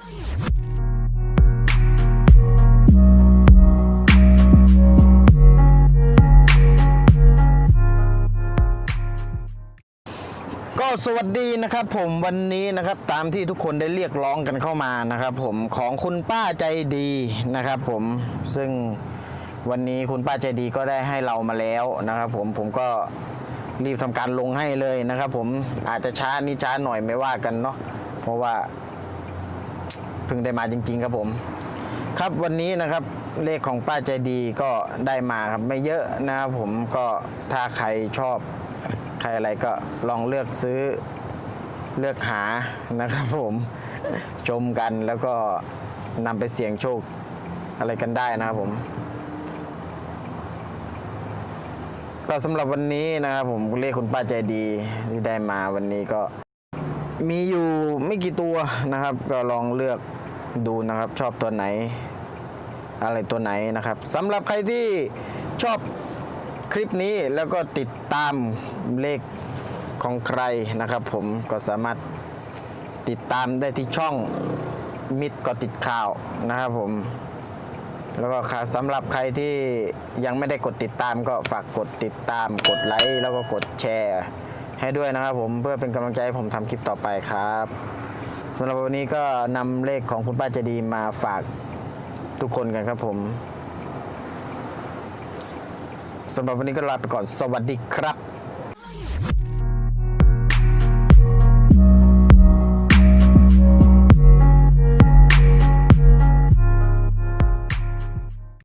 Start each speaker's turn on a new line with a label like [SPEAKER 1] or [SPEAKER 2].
[SPEAKER 1] ก็สวัสดีนะครับผมวันนี้นะครับตามที่ทุกคนได้เรียกร้องกันเข้ามานะครับผมของคุณป้าใจดีนะครับผมซึ่งวันนี้คุณป้าใจดีก็ได้ให้เรามาแล้วนะครับผมผมก็รีบทำการลงให้เลยนะครับผมอาจจะช้านิดช้าหน่อยไม่ว่ากันเนาะเพราะว่า พิ่งได้มาจริง ๆ ครับผม ครับวันนี้นะครับเลขของป้าใจดีก็ได้มาครับไม่เยอะนะครับผมก็ถ้าใครชอบ ใครอะไรก็ลองเลือกซื้อเลือกหานะครับผมชมกันแล้วก็นำไปเสี่ยงโชคอะไรกันได้นะครับผม ก็สำหรับวันนี้นะครับผมเรียกคุณป้าใจดีที่ได้มาวันนี้ก็ มีอยู่ไม่กี่ตัวนะครับ ก็ลองเลือกดูนะครับ ชอบตัวไหน อะไรตัวไหนนะครับสำหรับใครที่ชอบคลิปนี้แล้วก็ติดตามเลขของใครนะครับ ผมก็สามารถติดตามได้ที่ช่องมิดก็ติดข่าวนะครับผม แล้วก็ค่ะสำหรับใครที่ยังไม่ได้กดติดตามก็ฝากกดติดตาม กดไลค์แล้วก็กดแชร์ ให้ด้วยนะครับผมเพื่อเป็นกำลังใจให้ผมทำคลิปต่อไปครับสำหรับวันนี้ก็นำเลขของคุณป้าเจะดีมาฝากทุกคนกันครับผมสำหรับวันนี้ก็ลาไปก่อนสวัสดีครับ